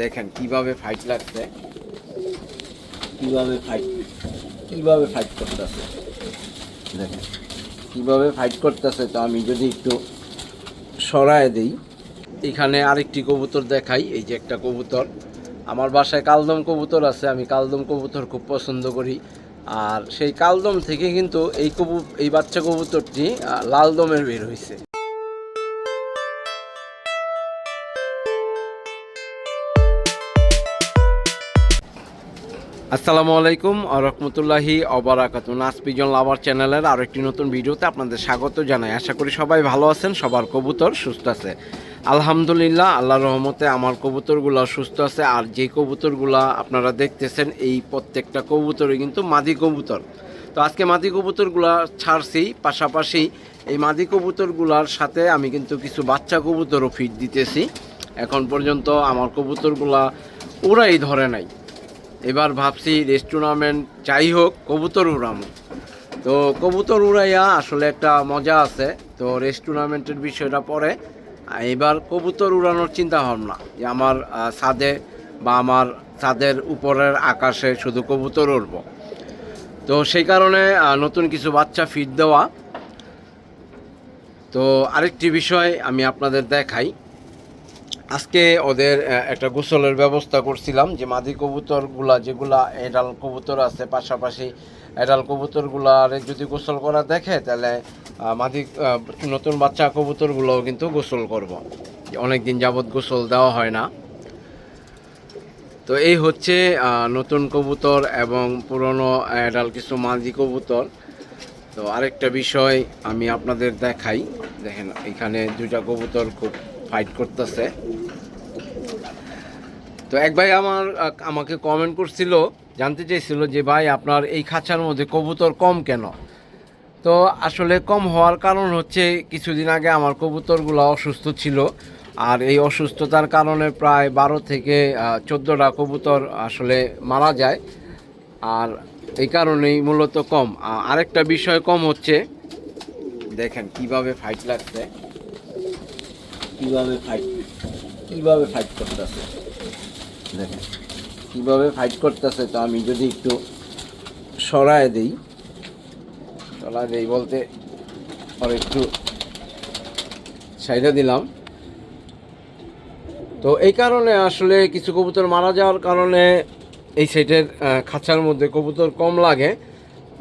দেখেন কীভাবে ফাইট লাগছে। কীভাবে ফাইট কীভাবে ফাইট করতেছে। দেখেন কীভাবে ফাইট করতেছে তো আমি যদি একটু সরায় দিই। এখানে আরেকটি কবুতর দেখাই এই যে একটা কবুতর। আমার বাসায় কালদম কবুতর আছে আমি কালদম কবুতর খুব পছন্দ করি। আর সেই কালদম থেকে কিন্তু এই কবু এই বাচ্চা কবুতরটি আহ, লাল দমের বের হয়েছে আসসালামু আলাইকুম রহমতুল্লাহি অবরাকাত নাসপিজন লাভার চ্যানেলের আরও একটি নতুন ভিডিওতে আপনাদের স্বাগত জানাই। আশা করি সবাই ভালো আছেন, সবার কবুতর সুস্থ আছে। আলহামদুলিল্লাহ, আল্লাহর রহমতে আমার কবুতরগুলো সুস্থ আছে আর যে কবুতরগুলা আপনারা দেখতেছেন, এই প্রত্যেকটা কবুতরই কিন্তু মাদি কবুতর। তো আজকে মাদি কবুতরগুলা ছাড়ছি, পাশাপাশি এই মাদি কবুতরগুলার সাথে আমি কিন্তু কিছু বাচ্চা কবুতরও ফিট দিতেছি। এখন পর্যন্ত আমার কবুতরগুলা ওরাই ধরে নাই। এবার ভাবছি রেস টুর্নামেন্ট যাই হোক, কবুতর উড়ামো। তো কবুতর উড়াইয়া আসলে একটা মজা আছে। তো রেস টুর্নামেন্টের বিষয়টা পরে। এবার কবুতর উড়ানোর চিন্তা ভাবনা যে আমার ছাদে বা আমার ছাদের উপরের আকাশে শুধু কবুতর উড়ব। তো সেই কারণে নতুন কিছু বাচ্চা ফিট দেওয়া। তো আরেকটি বিষয় আমি আপনাদের দেখাই। আজকে ওদের একটা গোসলের ব্যবস্থা করছিলাম যে মাদি কবুতরগুলা যেগুলা এডাল কবুতর আছে, পাশাপাশি এডাল কবুতরগুলারে যদি গোসল করা দেখে, তাহলে মাদি নতুন বাচ্চা কবুতরগুলোও কিন্তু গোসল করব। অনেক দিন যাবৎ গোসল দেওয়া হয় না। তো এই হচ্ছে নতুন কবুতর এবং পুরনো এডাল কিছু মাদি কবুতর। তো আরেকটা বিষয় আমি আপনাদের দেখাই। দেখেন, এখানে দুটা কবুতর খুব ফাইট করতেছে। তো এক ভাই আমার, আমাকে কমেন্ট করছিল, জানতে চাইছিল যে ভাই আপনার এই খাঁচার মধ্যে কবুতর কম কেন? তো আসলে কম হওয়ার কারণ হচ্ছে কিছুদিন আগে আমার কবুতরগুলো অসুস্থ ছিল, আর এই অসুস্থতার কারণে প্রায় বারো থেকে চোদ্দোটা কবুতর আসলে মারা যায়, আর এই কারণেই মূলত কম। আরেকটা বিষয় কম হচ্ছে, দেখেন কীভাবে ফাইট লাগছে। কীভাবে ফাইট কীভাবে ফাইট করতেছে? দেখেন। কীভাবে ফাইট করতেছে তো আমি যদি একটু সরায় দিই। সরায় দিই বলতে আর একটু সাইডে দিলাম। তো এই কারণে আসলে কিছু কবুতর মারা যাওয়ার কারণে এই সাইডের আহ, খাঁচার মধ্যে কবুতর কম লাগে।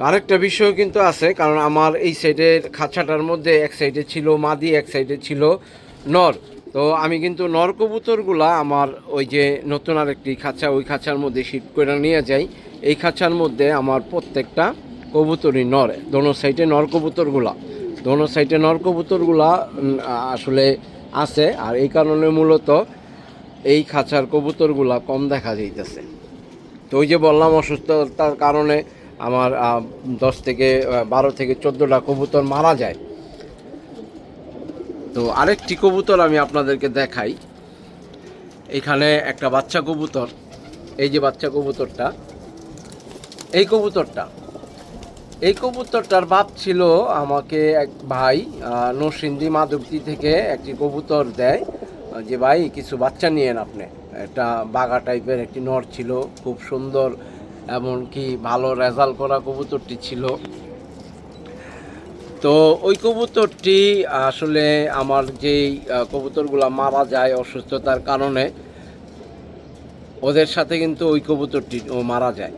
আরেকটা বিষয় কিন্তু আছে কারণ আমার এই সাইডের খাঁচাটার মধ্যে এক সাইডে ছিল মাদি এক সাইডে ছিল। নর। তো আমি কিন্তু নর কবুতরগুলা আমার ওই যে নতুন আরেকটি খাঁচা, ওই খাঁচার মধ্যে শিফট করে নিয়ে যাই। এই খাঁচার মধ্যে আমার প্রত্যেকটা কবুতরই নর, দোনো সাইডে নর কবুতরগুলা। দোনো সাইডে নর কবুতরগুলা আসলে আছে, আর এই কারণে মূলত এই খাঁচার কবুতরগুলা কম দেখা যাইতেছে। তো ওই যে বললাম, অসুস্থতার কারণে আমার দশ থেকে বারো থেকে চোদ্দোটা কবুতর মারা যায়। তো আরেকটি কবুতর আমি আপনাদেরকে দেখাই। এখানে একটা বাচ্চা কবুতর। এই যে বাচ্চা কবুতরটা, এই কবুতরটা, এই কবুতরটার বাপ ছিল আমাকে এক ভাই নরসিংদী মাধবদী থেকে একটি কবুতর দেয়। যে ভাই, কিছু বাচ্চা নিয়েন আপনি। একটা বাঘা টাইপের একটি নর ছিল, খুব সুন্দর, এমনকি ভালো রেজাল্ট করা কবুতরটি ছিল। তো ওই কবুতরটি আসলে আমার যেই কবুতরগুলো মারা যায় অসুস্থতার কারণে, ওদের সাথে কিন্তু ওই কবুতরটি, ও মারা যায়।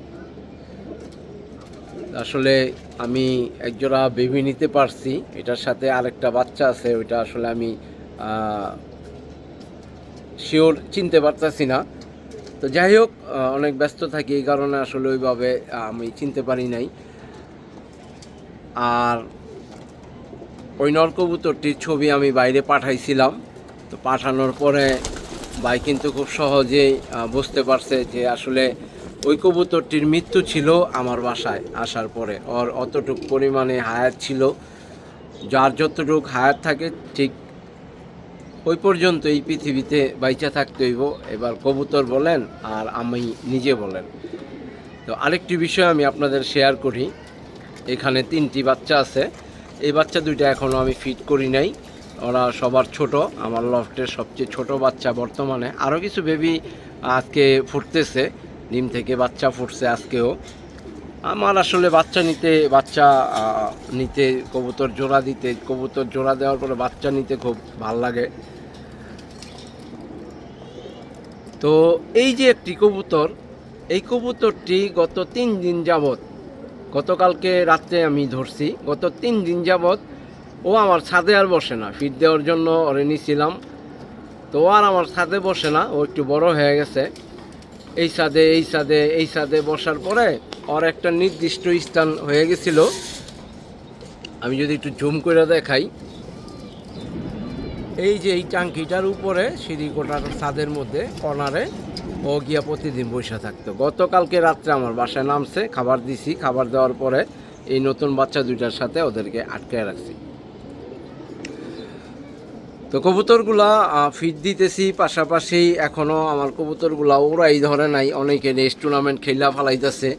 আসলে আমি একজোড়া বেবি নিতে পারছি, এটার সাথে আরেকটা বাচ্চা আছে, ওইটা আসলে আমি শিওর চিনতে পারতাছি না। তো যাই হোক অনেক ব্যস্ত থাকি, এই কারণে আসলে ওইভাবে আমি চিনতে পারি নাই। আর ওই নরকবুতরটির ছবি আমি বাইরে পাঠাইছিলাম। তো পাঠানোর পরে ভাই কিন্তু খুব সহজেই বুঝতে পারছে যে আসলে ওই কবুতরটির মৃত্যু ছিল আমার বাসায় আসার পরে। ওর অতটুক পরিমাণে হায়াত ছিল। যার যতটুক হায়াত থাকে ঠিক ওই পর্যন্ত এই পৃথিবীতে বাইচা থাকতে হইব। এবার কবুতর বলেন আর আমি নিজে বলেন। তো আরেকটি বিষয় আমি আপনাদের শেয়ার করি। এখানে তিনটি বাচ্চা আছে। এই বাচ্চা দুইটা এখনও আমি ফিট করি নাই। ওরা সবার ছোট, আমার লফটের সবচেয়ে ছোট বাচ্চা বর্তমানে। আরও কিছু বেবি আজকে ফুটতেছে, ডিম থেকে বাচ্চা ফুটছে আজকেও। আমার আসলে বাচ্চা নিতে বাচ্চা নিতে, কবুতর জোড়া দিতে, কবুতর জোড়া দেওয়ার পরে বাচ্চা নিতে খুব ভালো লাগে। তো এই যে একটি কবুতর, এই কবুতরটি গত তিন দিন যাবত গতকালকে রাত্রে আমি ধরছি। গত তিন দিন যাবৎ ও আমার ছাদে আর বসে না। ফিট দেওয়ার জন্য ওরে নিছিলাম। তো ও আর আমার ছাদে বসে না, ও একটু বড় হয়ে গেছে। এই ছাদে এই ছাদে এই ছাদে বসার পরে ওর একটা নির্দিষ্ট স্থান হয়ে গেছিল। আমি যদি একটু জুম করে দেখাই। এই যে এই টাঙ্কিটার উপরে, সিঁড়ি সিঁড়িকোটার ছাদের মধ্যে কর্নারে ও গিয়া প্রতিদিন বসে থাকতো। গতকালকে রাত্রে আমার বাসায় নামছে, খাবার দিছি, খাবার দেওয়ার পরে এই নতুন বাচ্চা দুইটার সাথে ওদেরকে আটকায় রাখছি। তো কবুতরগুলা ফিট দিতেছি, পাশাপাশি এখনও আমার কবুতরগুলা ওরাই ধরে নাই, অনেকে রেস টুর্নামেন্ট খেলা ফেলাইতেছে।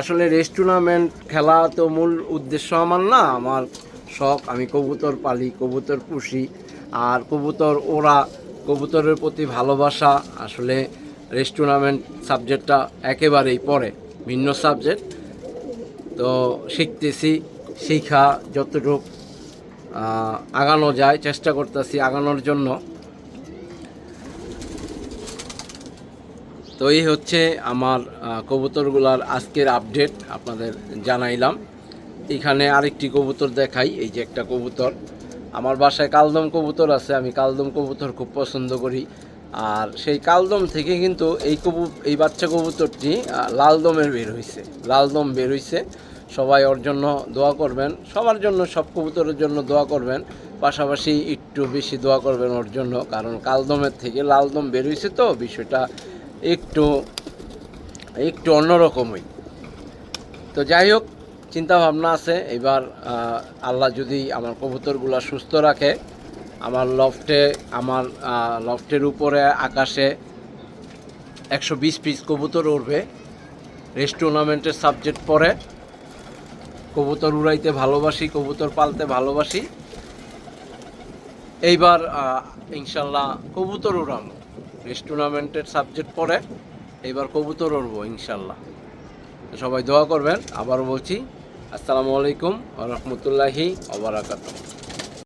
আসলে রেস টুর্নামেন্ট খেলা তো মূল উদ্দেশ্য আমার না, আমার শখ। আমি কবুতর পালি, কবুতর পুষি, আর কবুতর ওরা কবুতরের প্রতি ভালোবাসা। আসলে রেস টুর্নামেন্ট সাবজেক্টটা একেবারেই পড়ে ভিন্ন সাবজেক্ট। তো শিখতেছি, শিখা যতটুকু আগানো যায়, চেষ্টা করতেছি আগানোর জন্য। তো এই হচ্ছে আমার কবুতরগুলার আজকের আপডেট, আপনাদের জানাইলাম। এখানে আরেকটি কবুতর দেখাই, এই যে একটা কবুতর। আমার বাসায় কালদম কবুতর আছে, আমি কালদম কবুতর খুব পছন্দ করি। আর সেই কালদম থেকে কিন্তু এই কবু, এই বাচ্চা কবুতরটি লালদমের বের হয়েছে লালদম বের হয়েছে সবাই ওর জন্য দোয়া করবেন। সবার জন্য, সব কবুতরের জন্য দোয়া করবেন। পাশাপাশি একটু বেশি দোয়া করবেন ওর জন্য, কারণ কালদমের থেকে লালদম বের হয়েছে তো, বিষয়টা একটু একটু অন্যরকমই। তো যাই হোক, চিন্তাভাবনা আছে। এবার আল্লাহ যদি আমার কবুতরগুলো সুস্থ রাখে আমার লফটে আমার লফটের উপরে আকাশে একশো বিশ পিস কবুতর উঠবে রেস টুর্নামেন্টের সাবজেক্ট পরে কবুতর উড়াইতে ভালোবাসি, কবুতর পালতে ভালোবাসি। এইবার ইনশাল্লাহ কবুতর উড়াম রেস টুর্নামেন্টের সাবজেক্ট পরে এইবার কবুতর উড়বো, ইনশাল্লাহ। সবাই দোয়া করবেন। আবার বলছি, আসসালামু আলাইকুম রহমতুল্লাহি ওবরাকাতুহ